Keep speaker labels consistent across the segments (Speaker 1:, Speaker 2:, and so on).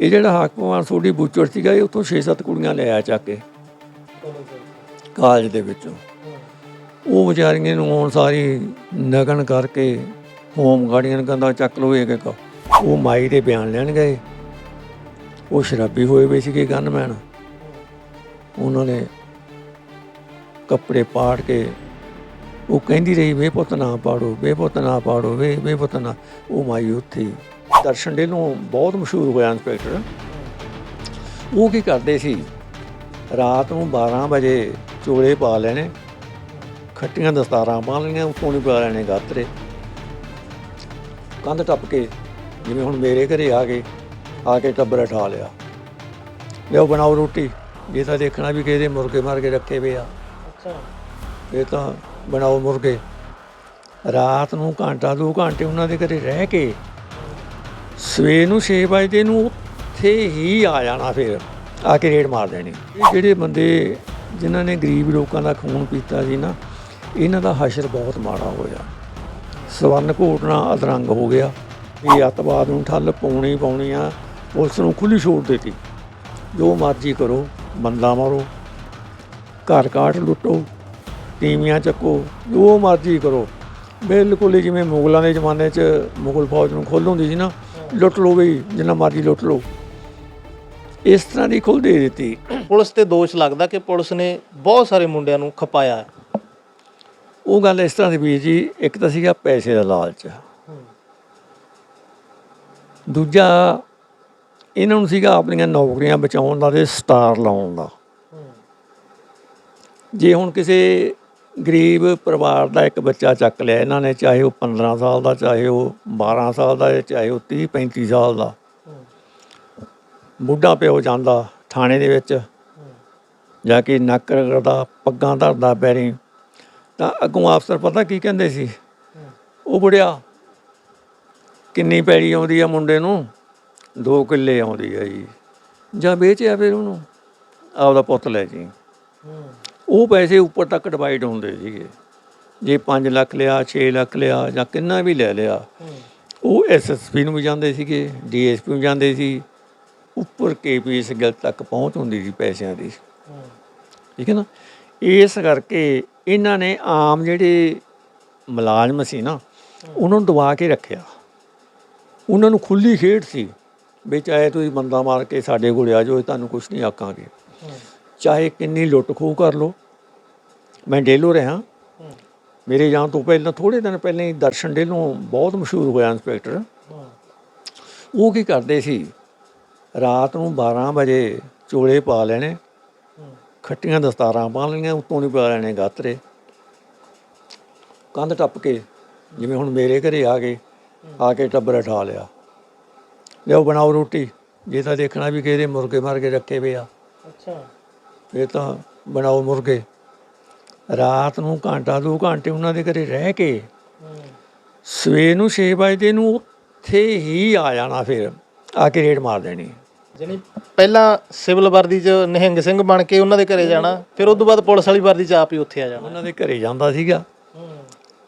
Speaker 1: ਇਹ ਜਿਹੜਾ ਹਾਕਮਾਨ ਸੋਢੀ ਬੂਚੜ ਸੀਗਾ, ਇਹ ਉੱਥੋਂ 6-7 ਕੁੜੀਆਂ ਲੈ ਆ ਚੱਕ ਕੇ। ਕਾਲਜ ਦੇ ਵਿੱਚੋਂ। ਉਹ ਵਿਚਾਰੀਆਂ ਨੂੰ ਹੁਣ ਸਾਰੀ ਨਗਨ ਕਰਕੇ, ਹੋਮ ਗਾਰਡੀਅਨ ਕਹਿੰਦਾ ਚੱਕ ਲਓ ਇਹ ਕਿ ਉਹ ਮਾਈ ਦੇ ਬਿਆਨ ਲੈਣ ਗਏ। ਉਹ ਸ਼ਰਾਬੀ ਹੋਏ ਵੇ ਸੀਗੇ ਗਨਮੈਨ। ਉਹਨਾਂ ਨੇ ਕੱਪੜੇ ਪਾੜ ਕੇ, ਉਹ ਕਹਿੰਦੀ ਰਹੀ, ਵੇ ਪੁੱਤ ਨਾ ਪਾੜੋ, ਵੇ ਪੁੱਤ ਨਾ ਪਾੜੋ, ਵੇ ਵੇ ਪੁੱਤ ਨਾ। ਉਹ ਮਾਈ ਉੱਥੇ ਦਰਸ਼ਨ ਨੂੰ ਬਹੁਤ ਮਸ਼ਹੂਰ ਹੋਇਆ ਇੰਸਪੈਕਟਰ ਉਹ ਕੀ ਕਰਦੇ ਸੀ? ਰਾਤ ਨੂੰ 12 ਵਜੇ ਚੋਲੇ ਪਾ ਲੈਣੇ ਖੱਟੀਆਂ ਦਸਤਾਰਾਂ ਪਾ ਲੈਣੀਆਂ ਉੱਤੋਂ ਨਹੀਂ ਪਾ ਲੈਣੇ ਗਾਤਰੇ। ਕੰਧ ਟੱਪ ਕੇ ਜਿਵੇਂ ਹੁਣ ਮੇਰੇ ਘਰੇ ਆ ਗਏ ਆ ਕੇ ਟੱਬਰ ਠਾ ਲਿਆ। ਲਿਓ ਬਣਾਓ ਰੋਟੀ। ਇਹ ਤਾਂ ਦੇਖਣਾ ਵੀ ਕਿਹਦੇ ਮੁਰਗੇ ਮਾਰ ਕੇ ਰੱਖੇ ਵੇ ਆ।
Speaker 2: ਅੱਛਾ।
Speaker 1: ਇਹ ਤਾਂ ਬਣਾਓ ਮੁਰਗੇ। ਰਾਤ ਨੂੰ ਘੰਟਾ ਦੋ ਘੰਟੇ ਉਹਨਾਂ ਦੇ ਘਰੇ ਰਹਿ ਕੇ ਸਵੇਰ ਨੂੰ 6 ਵਜੇ ਨੂੰ ਉੱਥੇ ਹੀ ਆ ਜਾਣਾ ਫਿਰ, ਆ ਕੇ ਰੇਡ ਮਾਰ ਦੇਣੀ। ਇਹ ਜਿਹੜੇ ਬੰਦੇ ਜਿਨ੍ਹਾਂ ਨੇ ਗਰੀਬ ਲੋਕਾਂ ਦਾ ਖੂਨ ਪੀਤਾ ਸੀ ਨਾ, ਇਹਨਾਂ ਦਾ ਹਸ਼ਰ ਬਹੁਤ ਮਾੜਾ ਹੋਇਆ। ਸਵਰਨ ਘੋਟਣਾ ਅਧਰੰਗ ਹੋ ਗਿਆ। ਇਹ ਅੱਤਵਾਦ ਨੂੰ ਠੱਲ ਪਾਉਣੀ ਪਾਉਣੀ ਆ, ਪੁਲਿਸ ਨੂੰ ਖੁੱਲੀ ਛੋੜ ਦਿੱਤੀ। ਜੋ ਮਰਜ਼ੀ ਕਰੋ, ਬੰਦਾ ਮਾਰੋ। ਘਰ ਕਾਟ ਲੁੱਟੋ, ਤੀਵੀਆਂ ਚੱਕੋ, ਜੋ ਮਰਜ਼ੀ ਕਰੋ। ਬਿਲਕੁਲ ਹੀ ਜਿਵੇਂ ਮੁਗਲਾਂ ਦੇ ਜ਼ਮਾਨੇ 'ਚ ਮੁਗਲ ਫੌਜ ਨੂੰ ਖੋਲ੍ਹ ਹੁੰਦੀ ਸੀ ਨਾ ਲੁੱਟ ਲਓ ਬਈ ਜਿੰਨਾ ਮਰਜ਼ੀ ਲੁੱਟ ਲਓ। ਇਸ ਤਰ੍ਹਾਂ ਦੀ ਖੁੱਲ੍ਹ ਦੇ ਦਿੱਤੀ।
Speaker 2: ਪੁਲਿਸ ਤੇ ਦੋਸ਼ ਲੱਗਦਾ ਕਿ ਪੁਲਿਸ ਨੇ ਬਹੁਤ ਸਾਰੇ ਮੁੰਡਿਆਂ ਨੂੰ ਖਪਾਇਆ
Speaker 1: ਉਹ ਗੱਲ ਇਸ ਤਰ੍ਹਾਂ ਦੀ ਵੀਰ ਜੀ ਇੱਕ ਤਾਂ ਸੀਗਾ ਪੈਸੇ ਦਾ ਲਾਲਚ। ਦੂਜਾ ਇਹਨਾਂ ਨੂੰ ਸੀਗਾ ਆਪਣੀਆਂ ਨੌਕਰੀਆਂ ਬਚਾਉਣ ਦਾ ਤੇ ਸਟਾਰ ਲਾਉਣ ਦਾ। ਜੇ ਹੁਣ ਕਿਸੇ ਗਰੀਬ ਪਰਿਵਾਰ ਦਾ ਇੱਕ ਬੱਚਾ ਚੱਕ ਲਿਆ ਇਹਨਾਂ ਨੇ, ਚਾਹੇ ਉਹ 15 ਸਾਲ ਦਾ, ਚਾਹੇ ਉਹ 12 ਸਾਲ ਦਾ, ਚਾਹੇ ਉਹ 30 35 ਸਾਲ ਦਾ। ਬੁੱਢਾ ਪਿਓ ਜਾਂਦਾ ਥਾਣੇ ਦੇ ਵਿੱਚ ਜਾ ਕੇ ਨੱਕ ਰਗੜਦਾ, ਪੱਗਾਂ ਧਰਦਾ ਪੈਰੀ। ਤਾਂ ਅੱਗੋਂ ਅਫਸਰ ਪਤਾ ਕੀ ਕਹਿੰਦੇ ਸੀ? ਉਹ ਬੁੜਿਆ, ਕਿੰਨੀ ਪੈੜੀ ਆਉਂਦੀ ਆ ਮੁੰਡੇ ਨੂੰ? 2 ਕਿੱਲੇ ਆਉਂਦੀ ਆ ਜੀ। ਜਾਂ ਵੇਚਿਆ ਫਿਰ ਉਹਨੂੰ? ਆਪਦਾ ਪੁੱਤ ਲੈ ਜੀ। ਉਹ ਪੈਸੇ ਉੱਪਰ ਤੱਕ ਡਿਵਾਈਡ ਹੁੰਦੇ ਸੀਗੇ। ਜੇ 5 ਲੱਖ ਲਿਆ 6 ਲੱਖ ਲਿਆ ਜਾਂ ਕਿੰਨਾ ਵੀ ਲੈ ਲਿਆ, ਉਹ ਐਸਐਸਪੀ ਨੂੰ ਵੀ ਜਾਂਦੇ ਸੀਗੇ ਡੀਐਸਪੀ ਨੂੰ ਜਾਂਦੇ ਸੀ। ਉੱਪਰ ਕੇਪੀਐਸ ਗਿਲ ਤੱਕ ਪਹੁੰਚ ਹੁੰਦੀ ਸੀ ਪੈਸਿਆਂ ਦੀ। ਠੀਕ ਹੈ ਨਾ? ਇਸ ਕਰਕੇ ਇਹਨਾਂ ਨੇ ਆਮ ਜਿਹੜੇ ਮੁਲਾਜ਼ਮ ਸੀ ਨਾ, ਉਹਨਾਂ ਨੂੰ ਦਬਾ ਕੇ ਰੱਖਿਆ। ਉਹਨਾਂ ਨੂੰ ਖੁੱਲੀ ਖੇਡ ਸੀ, ਵੀ ਚਾਹੇ ਤੁਸੀਂ ਬੰਦਾ ਮਾਰ ਕੇ ਸਾਡੇ ਕੋਲ ਆ ਜਾਓ ਤੁਹਾਨੂੰ ਕੁਝ ਨਹੀਂ ਆਕਾਂਗੇ ਚਾਹੇ ਕਿੰਨੀ ਲੁੱਟ ਖੋਹ ਕਰ ਲੋ ਮੈਂ ਡੇਲੋ ਰਿਹਾ। ਮੇਰੇ ਜਾਣ ਤੋਂ ਪਹਿਲਾਂ ਥੋੜੇ ਦਿਨ ਪਹਿਲਾਂ ਹੀ ਦਰਸ਼ਨ ਡੇਲੋਂ ਬਹੁਤ ਮਸ਼ਹੂਰ ਹੋਇਆ ਇੰਸਪੈਕਟਰ। ਉਹ ਕੀ ਕਰਦੇ ਸੀ? ਰਾਤ ਨੂੰ 12 ਵਜੇ ਚੋਲੇ ਪਾ ਲੈਣੇ। ਖੱਟੀਆਂ ਦਸਤਾਰਾਂ ਪਾ ਲੈਣੀਆਂ ਉੱਤੋਂ ਨਹੀਂ ਪਾ ਲੈਣੇ ਗਾਤਰੇ। ਕੰਧ ਟੱਪ ਕੇ, ਜਿਵੇਂ ਹੁਣ ਮੇਰੇ ਘਰੇ ਆ ਗਏ, ਆ ਕੇ ਟੱਬਰ ਠਾ ਲਿਆ। ਲਿਓ ਬਣਾਓ ਰੋਟੀ। ਜੇ ਤਾਂ ਦੇਖਣਾ ਵੀ ਕਿਹਦੇ ਮੁਰਗੇ ਮਰ ਕੇ ਰੱਖੇ ਵੇ ਆ।
Speaker 2: ਅੱਛਾ।
Speaker 1: ਇਹ ਤਾਂ ਬਣਾਓ ਮੁਰਗੇ। ਰਾਤ ਨੂੰ ਘੰਟਾ ਦੋ ਘੰਟੇ ਉਹਨਾਂ ਦੇ ਘਰੇ ਰਹਿ ਕੇ ਸਵੇਰ ਨੂੰ 6 ਵਜੇ ਨੂੰ ਉੱਥੇ ਹੀ ਆ ਜਾਣਾ ਫਿਰ ਆ ਕੇ ਰੇਡ ਮਾਰ ਦੇਣੀ।
Speaker 2: ਜਾਨੀ ਪਹਿਲਾਂ ਸਿਵਲ ਵਰਦੀ 'ਚ ਨਿਹੰਗ ਸਿੰਘ ਬਣ ਕੇ ਉਹਨਾਂ ਦੇ ਘਰੇ ਜਾਣਾ ਫਿਰ ਉਸ ਤੋਂ ਬਾਅਦ ਪੁਲਿਸ ਵਾਲੀ ਵਰਦੀ 'ਚ ਆਪ ਹੀ ਉੱਥੇ ਆ ਜਾਣਾ।
Speaker 1: ਉਹਨਾਂ ਦੇ ਘਰੇ ਜਾਂਦਾ ਸੀਗਾ।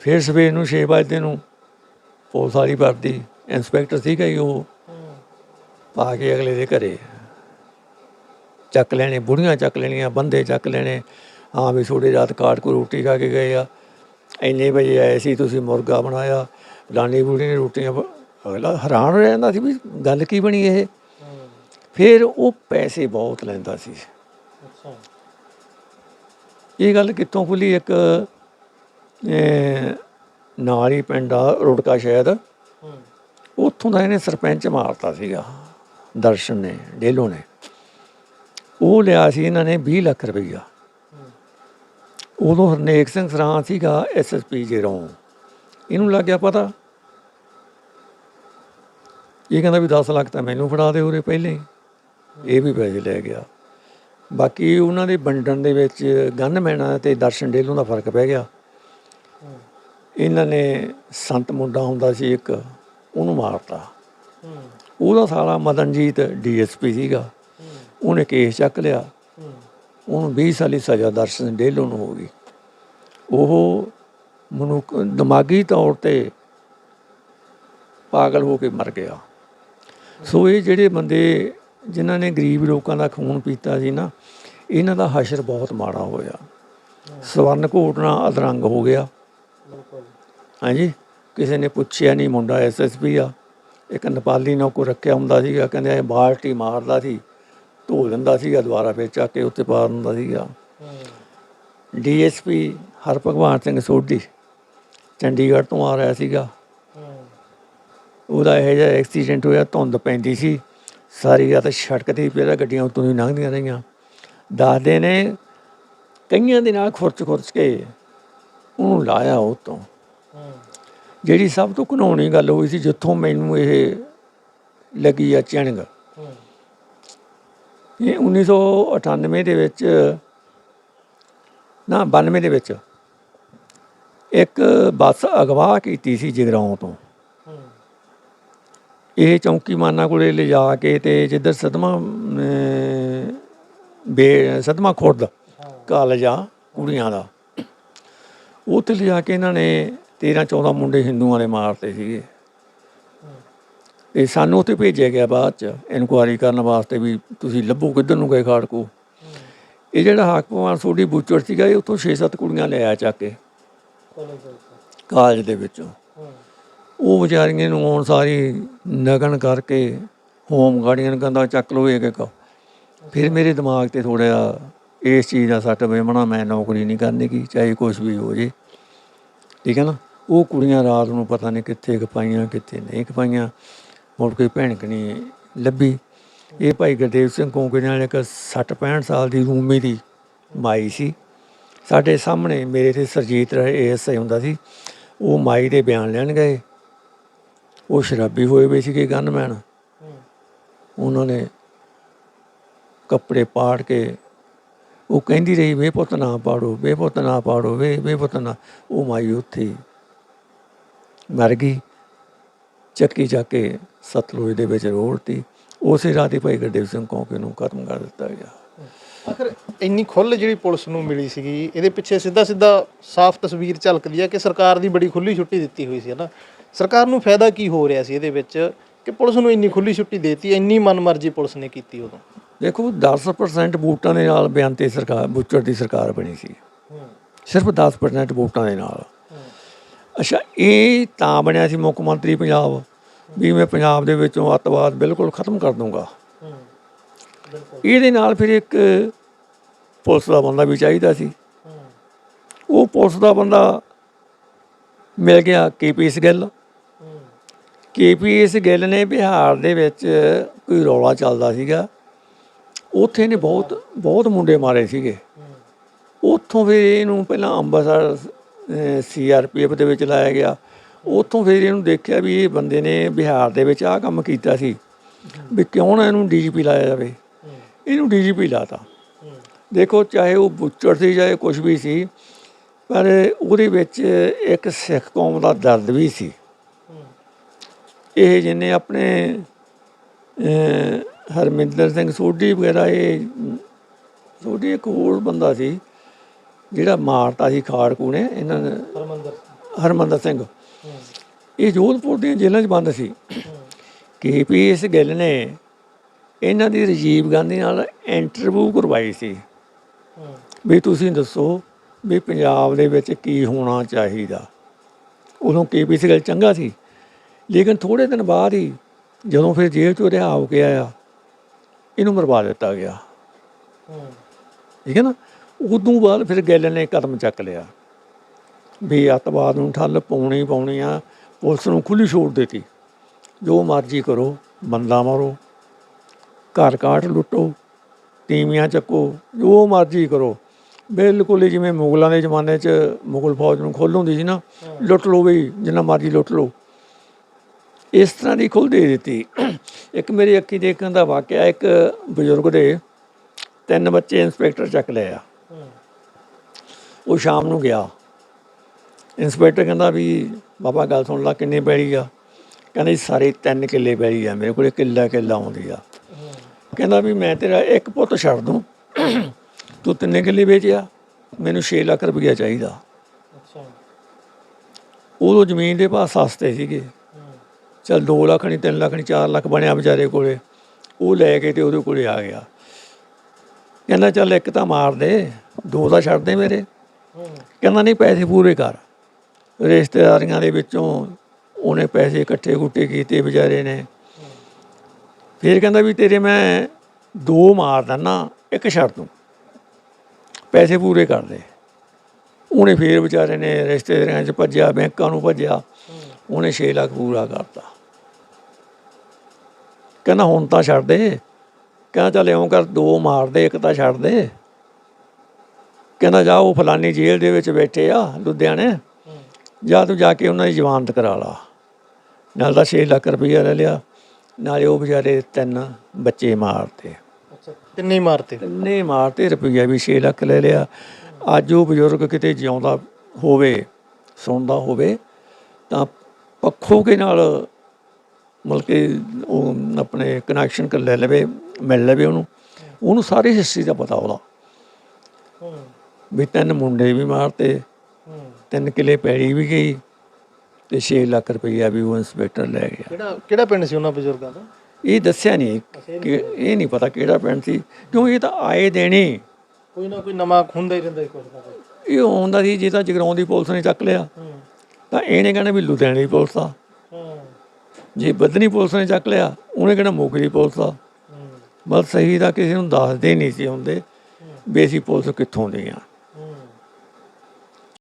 Speaker 1: ਫਿਰ ਸਵੇਰ ਨੂੰ 6 ਵਜੇ ਨੂੰ ਪੁਲਿਸ ਵਾਲੀ ਵਰਦੀ ਇੰਸਪੈਕਟਰ ਸੀਗਾ ਹੀ ਉਹ ਪਾ ਕੇ ਅਗਲੇ ਦੇ ਘਰੇ। ਚੱਕ ਲੈਣੇ ਬੁੜੀਆਂ ਚੱਕ ਲੈਣੀਆਂ ਬੰਦੇ ਚੱਕ ਲੈਣੇ। ਹਾਂ ਵੀ ਛੋੜੇ ਰਾਤ ਕਾਟ ਕੋ ਰੋਟੀ ਖਾ ਕੇ ਗਏ ਆ। ਇੰਨੇ ਵਜੇ ਆਏ ਸੀ ਤੁਸੀਂ ਮੁਰਗਾ ਬਣਾਇਆ। ਲਾਣੀ ਬੁੜੀ ਨੇ ਰੋਟੀਆਂ ਅਗਲਾ ਹੈਰਾਨ ਰਹਿ ਜਾਂਦਾ ਸੀ ਵੀ ਗੱਲ ਕੀ ਬਣੀ ਇਹ? ਫਿਰ ਉਹ ਪੈਸੇ ਬਹੁਤ ਲੈਂਦਾ ਸੀ।
Speaker 2: ਅੱਛਾ।
Speaker 1: ਇਹ ਗੱਲ ਕਿੱਥੋਂ ਖੁੱਲੀ? ਇੱਕ ਨਾਲ ਹੀ ਪਿੰਡ ਆ ਰੁੜਕਾ ਸ਼ਾਇਦ। ਉੱਥੋਂ ਦਾ ਇਹਨੇ ਸਰਪੰਚ ਮਾਰਤਾ ਸੀਗਾ ਦਰਸ਼ਨ ਨੇ ਡੇਲੋ ਨੇ। ਉਹ ਲਿਆ ਸੀ ਇਹਨਾਂ ਨੇ 20 ਲੱਖ ਰੁਪਈਆ। ਉਦੋਂ ਹਰਨੇਕ ਸਿੰਘ ਸਰਾਂ ਸੀਗਾ ਐਸਐਸਪੀ ਜੇਰੋਂ। ਇਹਨੂੰ ਲੱਗ ਗਿਆ ਪਤਾ। ਇਹ ਕਹਿੰਦਾ ਵੀ 10 ਲੱਖ ਤਾਂ ਮੈਨੂੰ ਫੜਾ ਦੇ ਉਰੇ ਪਹਿਲੇ। ਇਹ ਵੀ ਪੈਸੇ ਲੈ ਗਿਆ। ਬਾਕੀ ਉਹਨਾਂ ਦੇ ਵੰਡਣ ਦੇ ਵਿੱਚ ਗਨਮੈਨਾਂ ਤੇ ਦਰਸ਼ਨ ਡੇਲੋਂ ਦਾ ਫ਼ਰਕ ਪੈ ਗਿਆ। ਇਹਨਾਂ ਨੇ ਸੰਤ ਮੁੰਡਾ ਹੁੰਦਾ ਸੀ ਇੱਕ ਉਹਨੂੰ ਮਾਰਤਾ। ਉਹਦਾ ਸਾਲਾ ਮਦਨਜੀਤ ਡੀਐਸਪੀ ਸੀਗਾ। ਉਹਨੇ ਕੇਸ ਚੱਕ ਲਿਆ। ਉਹਨੂੰ 20 ਸਾਲੀ ਸਜ਼ਾ ਦਰਸ਼ਨ ਡੇਲੋਂ ਨੂੰ ਹੋ ਗਈ। ਉਹ ਮਨੁੱਖ, ਦਿਮਾਗੀ ਤੌਰ ਤੇ ਪਾਗਲ ਹੋ ਕੇ ਮਰ ਗਿਆ। ਸੋ ਇਹ ਜਿਹੜੇ ਬੰਦੇ ਜਿਨ੍ਹਾਂ ਨੇ ਗਰੀਬ ਲੋਕਾਂ ਦਾ ਖੂਨ ਪੀਤਾ ਸੀ ਨਾ, ਇਹਨਾਂ ਦਾ ਹਸ਼ਰ ਬਹੁਤ ਮਾੜਾ ਹੋਇਆ। ਸਵਰਨ ਘੋਟਣਾ ਅਧਰੰਗ ਹੋ ਗਿਆ। ਹਾਂਜੀ, ਕਿਸੇ ਨੇ ਪੁੱਛਿਆ ਨਹੀਂ, ਮੁੰਡਾ ਐਸਐਸਪੀ ਆ। ਇੱਕ ਨੇਪਾਲੀ ਨੌਕਰ ਰੱਖਿਆ ਹੁੰਦਾ ਸੀਗਾ, ਕਹਿੰਦੇ ਇਹ ਬਾਲਟੀ ਮਾਰਦਾ ਸੀ। ਧੋ ਲੈਂਦਾ ਸੀਗਾ ਦੁਬਾਰਾ ਫਿਰ ਚੱਕ ਕੇ ਉੱਤੇ ਪਾ ਦਿੰਦਾ ਸੀਗਾ। ਡੀਐਸਪੀ ਹਰਭਗਵਾਨ ਸਿੰਘ ਸੋਢੀ ਚੰਡੀਗੜ੍ਹ ਤੋਂ ਆ ਰਿਹਾ ਸੀਗਾ। ਉਹਦਾ ਇਹ ਜਿਹਾ ਐਕਸੀਡੈਂਟ ਹੋਇਆ, ਧੁੰਦ ਪੈਂਦੀ ਸੀ। ਸਾਰੀ ਰਾਤ ਸੜਕ ਤੇ ਹੀ ਪਹਿਲਾਂ ਗੱਡੀਆਂ ਉੱਤੋਂ ਦੀ ਲੰਘਦੀਆਂ ਰਹੀਆਂ। ਦੱਸਦੇ ਨੇ ਕਈਆਂ ਦੇ ਨਾਲ ਖੁਰਚ ਖੁਰਚ ਕੇ ਉਹਨੂੰ ਲਾਇਆ ਉਹ ਤੋਂ ਜਿਹੜੀ ਸਭ ਤੋਂ ਘਿਨਾਉਣੀ ਗੱਲ ਹੋਈ ਸੀ, ਜਿੱਥੋਂ ਮੈਨੂੰ ਇਹ ਲੱਗੀ ਆ ਚਿਣਗ। ਇਹ 1998 ਦੇ ਵਿੱਚ, ਨਾ 92 ਦੇ ਵਿੱਚ ਇੱਕ ਬੱਸ ਅਗਵਾ ਕੀਤੀ ਸੀ ਜਗਰਾਉਂ ਤੋਂ। ਇਹ ਚੌਂਕੀ ਮਾਨਾ ਕੋਲੇ ਲਿਜਾ ਕੇ ਤੇ ਜਿੱਧਰ ਸਦਮਾ ਬੇ, ਸਦਮਾ ਖੁਰਦ ਕਾਲਜ ਆ, ਕੁੜੀਆਂ ਦਾ, ਉੱਥੇ ਲਿਜਾ ਕੇ ਇਹਨਾਂ ਨੇ 13 14 ਮੁੰਡੇ ਹਿੰਦੂਆਂ ਦੇ ਮਾਰਤੇ ਸੀਗੇ। ਤੇ ਸਾਨੂੰ ਉੱਥੇ ਭੇਜਿਆ ਗਿਆ ਬਾਅਦ ਚ ਇਨਕੁਆਰੀ ਕਰਨ ਵਾਸਤੇ ਵੀ ਤੁਸੀਂ ਲੱਭੋ ਕਿੱਧਰ ਨੂੰ ਗਏ ਖਾੜਕੂ। ਇਹ ਜਿਹੜਾ ਹਾਕਮਾਨ ਸੋਢੀ ਬੁੱਚੜ ਸੀਗਾ ਇਹ ਉੱਥੋਂ 6-7 ਕੁੜੀਆਂ ਲੈ ਆਇਆ ਚੱਕ ਕੇ। ਕਾਲਜ ਦੇ ਵਿੱਚੋਂ। ਉਹ ਵਿਚਾਰੀਆਂ ਨੂੰ ਆਉਣ ਸਾਰੀ ਨਗਨ ਕਰਕੇ ਹੋਮ ਗਾਰਡੀਅਨ ਕਹਿੰਦਾ ਚੱਕ ਲਓ ਇੱਕ ਇੱਕ। ਫਿਰ ਮੇਰੇ ਦਿਮਾਗ ਤੇ ਥੋੜ੍ਹਾ ਇਸ ਚੀਜ਼ ਦਾ ਸੱਟ ਵੇਮਣਾ ਮੈਂ ਨੌਕਰੀ ਨਹੀਂ ਕਰਨੀ ਕੀ ਚਾਹੇ ਕੁਝ ਵੀ ਹੋ ਜੇ। ਠੀਕ ਹੈ ਨਾ? ਉਹ ਕੁੜੀਆਂ ਰਾਤ ਨੂੰ ਪਤਾ ਨਹੀਂ ਕਿੱਥੇ ਖਪਾਈਆਂ ਕਿੱਥੇ ਨਹੀਂ ਖਪਾਈਆਂ ਮੁੜ ਕੋਈ ਭੈਣਕ ਨਹੀਂ ਲੱਭੀ। ਇਹ ਭਾਈ ਗੁਰਦੇਵ ਸਿੰਘ ਕੋਂਕੇ ਨਾਲ ਇੱਕ 60 65 ਸਾਲ ਦੀ ਰੂਮੀ ਦੀ ਮਾਈ ਸੀ। ਸਾਡੇ ਸਾਹਮਣੇ ਮੇਰੇ ਤੇ ਸਰਜੀਤ ਏਐਸਆਈ ਹੁੰਦਾ ਸੀ। ਉਹ ਮਾਈ ਦੇ ਬਿਆਨ ਲੈਣ ਗਏ। ਉਹ ਸ਼ਰਾਬੀ ਹੋਏ ਹੋਏ ਸੀਗੇ ਗਨਮੈਨ। ਉਹਨਾਂ ਨੇ ਕੱਪੜੇ ਪਾੜ ਕੇ ਉਹ ਕਹਿੰਦੀ ਰਹੀ, ਵੇ ਪੁੱਤ ਨਾ ਪਾੜੋ, ਵੇ ਪੁੱਤ ਨਾ ਪਾੜੋ, ਵੇ ਵੇ ਪੁੱਤ ਨਾ। ਉਹ ਮਾਈ ਉੱਥੇ ਮਰ ਗਈ। ਚੱਕੀ ਜਾ ਕੇ ਸਤਲੁਜ ਦੇ ਵਿੱਚ ਰੋੜਤੀ ਉਸੇ ਰਾਤ ਹੀ ਭਾਈ ਗੁਰਦੇਵ ਸਿੰਘ ਕੌਂਕੇ ਨੂੰ ਖਤਮ ਕਰ ਦਿੱਤਾ ਗਿਆ।
Speaker 2: ਆਖਰ ਇੰਨੀ ਖੁੱਲ ਜਿਹੜੀ ਪੁਲਿਸ ਨੂੰ ਮਿਲੀ ਸੀਗੀ ਇਹਦੇ ਪਿੱਛੇ ਸਿੱਧਾ ਸਿੱਧਾ ਸਾਫ਼ ਤਸਵੀਰ ਝਲਕਦੀ ਹੈ ਕਿ ਸਰਕਾਰ ਦੀ ਬੜੀ ਖੁੱਲੀ ਛੁੱਟੀ ਦਿੱਤੀ ਹੋਈ ਸੀ ਹਨਾ ਸਰਕਾਰ ਨੂੰ ਫਾਇਦਾ ਕੀ ਹੋ ਰਿਹਾ ਸੀ ਇਹਦੇ ਵਿੱਚ ਕਿ ਪੁਲਿਸ ਨੂੰ ਇੰਨੀ ਖੁੱਲੀ ਛੁੱਟੀ ਦੇਤੀ ਇੰਨੀ ਮਨਮਰਜ਼ੀ ਪੁਲਿਸ ਨੇ ਕੀਤੀ ਉਦੋਂ?
Speaker 1: ਦੇਖੋ 10% ਵੋਟਾਂ ਦੇ ਨਾਲ ਬਿਆਨਤੇ ਸਰਕਾਰ ਬੁੱਚੜ ਦੀ ਸਰਕਾਰ ਬਣੀ ਸੀ। ਸਿਰਫ 10% ਵੋਟਾਂ ਦੇ ਨਾਲ। ਅੱਛਾ, ਇਹ ਤਾਂ ਬਣਿਆ ਸੀ ਮੁੱਖ ਮੰਤਰੀ ਪੰਜਾਬ, ਵੀ ਮੈਂ ਪੰਜਾਬ ਦੇ ਵਿੱਚੋਂ ਅੱਤਵਾਦ ਬਿਲਕੁਲ ਖਤਮ ਕਰ ਦੂੰਗਾ ਇਹਦੇ ਨਾਲ ਫਿਰ ਇੱਕ ਪੁਲਿਸ ਦਾ ਬੰਦਾ ਵੀ ਚਾਹੀਦਾ ਸੀ। ਉਹ ਪੁਲਿਸ ਦਾ ਬੰਦਾ ਮਿਲ ਗਿਆ ਕੇਪੀਐਸ ਗਿੱਲ। ਕੇਪੀਐਸ ਗਿੱਲ ਨੇ ਬਿਹਾਰ ਦੇ ਵਿੱਚ ਕੋਈ ਰੌਲਾ ਚੱਲਦਾ ਸੀਗਾ। ਉੱਥੇ ਨੇ ਬਹੁਤ ਬਹੁਤ ਮੁੰਡੇ ਮਾਰੇ ਸੀਗੇ। ਉੱਥੋਂ ਫਿਰ ਇਹਨੂੰ ਪਹਿਲਾਂ ਅੰਮ੍ਰਿਤਸਰ ਸੀਆਰਪੀਐਫ ਦੇ ਵਿੱਚ ਲਾਇਆ ਗਿਆ। ਉੱਥੋਂ ਫਿਰ ਇਹਨੂੰ ਦੇਖਿਆ ਵੀ ਇਹ ਬੰਦੇ ਨੇ ਬਿਹਾਰ ਦੇ ਵਿੱਚ ਆਹ ਕੰਮ ਕੀਤਾ ਸੀ ਵੀ ਕਿਉਂ ਨਾ ਇਹਨੂੰ ਡੀਜੀਪੀ ਲਾਇਆ ਜਾਵੇ। ਇਹਨੂੰ ਡੀਜੀਪੀ ਲਾਤਾ। ਦੇਖੋ, ਚਾਹੇ ਉਹ ਬੁੱਚੜ ਸੀ, ਚਾਹੇ ਕੁਝ ਵੀ ਸੀ, ਪਰ ਉਹਦੇ ਵਿੱਚ ਇੱਕ ਸਿੱਖ ਕੌਮ ਦਾ ਦਰਦ ਵੀ ਸੀ। ਇਹ ਜਿਹਨੇ ਆਪਣੇ ਹਰਮਿੰਦਰ ਸਿੰਘ ਸੋਢੀ ਵਗੈਰਾ, ਇਹ, ਸੋਢੀ ਇੱਕ ਹੋਰ ਬੰਦਾ ਸੀ ਜਿਹੜਾ ਮਾਰਤਾ ਸੀ ਖਾੜਕੂ ਨੇ ਇਹਨਾਂ ਨੇ
Speaker 2: ਹਰਮੰਦਰ
Speaker 1: ਹਰਮੰਦਰ ਸਿੰਘ। ਇਹ ਜੋਧਪੁਰ ਦੀਆਂ ਜੇਲ੍ਹਾਂ 'ਚ ਬੰਦ ਸੀ। ਕੇਪੀਐਸ ਗਿੱਲ ਨੇ ਇਹਨਾਂ ਦੀ ਰਾਜੀਵ ਗਾਂਧੀ ਨਾਲ ਇੰਟਰਵਿਊ ਕਰਵਾਈ ਸੀ। ਵੀ ਤੁਸੀਂ ਦੱਸੋ ਵੀ ਪੰਜਾਬ ਦੇ ਵਿੱਚ ਕੀ ਹੋਣਾ ਚਾਹੀਦਾ। ਉਦੋਂ ਕੇਪੀਐਸ ਗਿੱਲ ਚੰਗਾ ਸੀ। ਲੇਕਿਨ ਥੋੜੇ ਦਿਨ ਬਾਅਦ ਹੀ ਜਦੋਂ ਫਿਰ ਜੇਲ੍ਹ ਚੋਂ ਰਿਹਾ ਹੋ ਕੇ ਆਇਆ। ਇਹਨੂੰ ਮਰਵਾ ਦਿੱਤਾ ਗਿਆ। ਠੀਕ ਹੈ ਨਾ? ਉਦੋਂ ਬਾਅਦ ਫਿਰ ਗਿੱਲ ਨੇ ਕਦਮ ਚੱਕ ਲਿਆ ਵੀ ਅੱਤਵਾਦ ਨੂੰ ਠੱਲ ਪਾਉਣੀ ਪਾਉਣੀ ਆ, ਪੁਲਿਸ ਨੂੰ ਖੁੱਲੀ ਛੋੜ ਦਿੱਤੀ। ਜੋ ਮਰਜ਼ੀ ਕਰੋ, ਬੰਦਾ ਮਾਰੋ, ਘਰ ਕਾਟ ਲੁੱਟੋ, ਤੀਵੀਆਂ ਚੱਕੋ, ਜੋ ਮਰਜ਼ੀ ਕਰੋ। ਬਿਲਕੁਲ ਹੀ ਜਿਵੇਂ ਮੁਗਲਾਂ ਦੇ ਜ਼ਮਾਨੇ 'ਚ ਮੁਗਲ ਫੌਜ ਨੂੰ ਖੁੱਲ੍ਹ ਹੁੰਦੀ ਸੀ ਨਾ, ਲੁੱਟ ਲਓ ਵੀ ਜਿੰਨਾ ਮਰਜ਼ੀ ਲੁੱਟ ਲਓ। ਇਸ ਤਰ੍ਹਾਂ ਦੀ ਖੁੱਲ੍ਹ ਦੇ ਦਿੱਤੀ। ਇੱਕ ਮੇਰੀ ਅੱਖੀ ਦੇਖਣ ਦਾ ਵਾਕਿਆ, ਇੱਕ ਬਜ਼ੁਰਗ ਦੇ ਤਿੰਨ ਬੱਚੇ ਇੰਸਪੈਕਟਰ ਚੱਕ ਲਿਆ ਉਹ ਸ਼ਾਮ ਨੂੰ ਗਿਆ। ਇੰਸਪੈਕਟਰ ਕਹਿੰਦਾ ਵੀ ਬਾਬਾ ਗੱਲ ਸੁਣ ਲਾ ਕਿੰਨੀ ਪੈਲੀ ਆ। ਕਹਿੰਦਾ ਜੀ ਸਾਰੇ ਤਿੰਨ ਕਿੱਲੇ ਪੈਲੀ ਆ ਮੇਰੇ ਕੋਲੇ ਕਿੱਲਾ ਕਿੱਲਾ ਆਉਂਦੀ ਆ। ਕਹਿੰਦਾ ਵੀ ਮੈਂ ਤੇਰਾ ਇੱਕ ਪੁੱਤ ਛੱਡ ਦੂੰ। ਤੂੰ ਤਿੰਨੇ ਕਿੱਲੇ ਵੇਚਿਆ ਮੈਨੂੰ 6 ਲੱਖ ਰੁਪਈਆ ਚਾਹੀਦਾ।
Speaker 2: ਅੱਛਾ।
Speaker 1: ਉਦੋਂ ਜ਼ਮੀਨ ਦੇ ਭਾਅ ਸਸਤੇ ਸੀਗੇ। ਚਲ 2 ਲੱਖ ਨਹੀਂ 3 ਲੱਖ ਨਹੀਂ 4 ਲੱਖ ਬਣਿਆ ਵਿਚਾਰੇ ਕੋਲੇ। ਉਹ ਲੈ ਕੇ ਤੇ ਉਹਦੇ ਕੋਲੇ ਆ ਗਿਆ। ਕਹਿੰਦਾ ਚੱਲ ਇੱਕ ਤਾਂ ਮਾਰ ਦੇ ਦੋ ਤਾਂ ਛੱਡ ਦੇ ਮੇਰੇ। ਕਹਿੰਦਾ, ਨਹੀਂ, ਪੈਸੇ ਪੂਰੇ ਕਰ। ਰਿਸ਼ਤੇਦਾਰੀਆਂ ਦੇ ਵਿੱਚੋਂ ਉਹਨੇ ਪੈਸੇ ਇਕੱਠੇ ਗੁੱਟੇ ਕੀਤੇ ਵਿਚਾਰੇ ਨੇ। ਫਿਰ ਕਹਿੰਦਾ ਵੀ, ਤੇਰੇ ਮੈਂ ਦੋ ਮਾਰ ਦਿੰਨਾ ਇੱਕ ਛੱਡ ਦੂੰ। ਪੈਸੇ ਪੂਰੇ ਕਰ ਦੇ। ਉਹਨੇ ਫੇਰ ਵਿਚਾਰੇ ਨੇ ਰਿਸ਼ਤੇਦਾਰਾਂ 'ਚ ਭੱਜਿਆ, ਬੈਂਕਾਂ ਨੂੰ ਭੱਜਿਆ। ਉਹਨੇ 6 ਲੱਖ ਪੂਰਾ ਕਰਤਾ। ਕਹਿੰਦਾ, ਹੁਣ ਤਾਂ ਛੱਡ ਦੇ। ਕਹਿੰਦਾ ਚੱਲ ਇਉਂ ਕਰ, ਦੋ ਮਾਰ ਦੇ, ਇੱਕ ਤਾਂ ਛੱਡ ਦੇ। ਕਹਿੰਦਾ ਜਾ ਉਹ ਫਲਾਨੀ ਜੇਲ੍ਹ ਦੇ ਵਿੱਚ ਬੈਠੇ ਆ ਲੁਧਿਆਣੇ। ਜਾ ਤੂੰ ਜਾ ਕੇ ਉਹਨਾਂ ਦੀ ਜ਼ਮਾਨਤ ਕਰਾ ਲਾ। ਨਾਲ ਤਾਂ 6 ਲੱਖ ਰੁਪਈਆ ਲੈ ਲਿਆ। ਨਾਲੇ ਉਹ ਵਿਚਾਰੇ ਤਿੰਨ ਬੱਚੇ ਮਾਰਤੇ।
Speaker 2: ਅੱਛਾ ਤਿੰਨੇ ਮਾਰਤੇ?
Speaker 1: ਤਿੰਨੇ ਮਾਰਤੇ ਰੁਪਈਆ ਵੀ 6 ਲੱਖ ਲੈ ਲਿਆ। ਅੱਜ ਉਹ ਬਜ਼ੁਰਗ ਕਿਤੇ ਜਿਉਂਦਾ ਹੋਵੇ ਸੁਣਦਾ ਹੋਵੇ ਤਾਂ ਪੱਖੋਂ ਕੇ ਨਾਲ ਮਤਲਬ ਕਿ ਉਹ ਆਪਣੇ ਕਨੈਕਸ਼ਨ ਕਰ ਲੈ ਲਵੇ ਮਿਲ ਲਵੇ ਉਹਨੂੰ। ਉਹਨੂੰ ਸਾਰੀ ਹਿਸਟਰੀ ਦਾ ਪਤਾ ਉਹਦਾ।
Speaker 2: ਹੂੰ।
Speaker 1: ਵੀ ਤਿੰਨ ਮੁੰਡੇ ਵੀ ਮਾਰਤੇ ਤਿੰਨ ਕਿਲੇ ਪੈੜੀ ਵੀ ਗਈ ਤੇ 6 ਲੱਖ ਰੁਪਈਆ ਵੀ ਉਹ ਇੰਸਪੈਕਟਰ ਲੈ ਗਿਆ।
Speaker 2: ਕਿਹੜਾ ਕਿਹੜਾ ਪਿੰਡ ਸੀ ਉਹਨਾਂ ਬਜ਼ੁਰਗਾਂ ਦਾ?
Speaker 1: ਇਹ ਦੱਸਿਆ ਨਹੀਂ ਕਿ ਇਹ ਨਹੀਂ ਪਤਾ ਕਿਹੜਾ ਪਿੰਡ ਸੀ ਕਿਉਂ ਇਹ ਤਾਂ ਆਏ ਦੇਣੀ
Speaker 2: ਕੋਈ ਨਾ ਕੋਈ ਨਵਾਂ ਹੁੰਦਾ ਹੀ ਰਹਿੰਦਾ ਕੁਝ ਨਾ
Speaker 1: ਇਹ ਆਉਂਦਾ ਸੀ ਜੇ ਤਾਂ ਜਗਰਾਉਂ ਦੀ ਪੁਲਿਸ ਨੇ ਚੱਕ ਲਿਆ। ਤਾਂ ਇਹਨੇ ਕਹਿਣਾ ਵੀ ਲੁਧਿਆਣੇ ਦੀ ਪੁਲਿਸ ਆ। ਜੇ ਬਦਨੀ ਪੁਲਿਸ ਨੇ ਚੱਕ ਲਿਆ ਉਹਨੇ ਕਹਿਣਾ ਮੋਗੇ ਦੀ ਪੁਲਿਸ ਆ।
Speaker 2: ਹੂੰ।
Speaker 1: ਬਸ ਸਹੀ ਤਾਂ ਕਿਸੇ ਨੂੰ ਦੱਸਦੇ ਨਹੀਂ ਸੀ ਹੁੰਦੇ ਅਸੀਂ ਪੁਲਿਸ ਕਿੱਥੋਂ ਦੇ ਆ।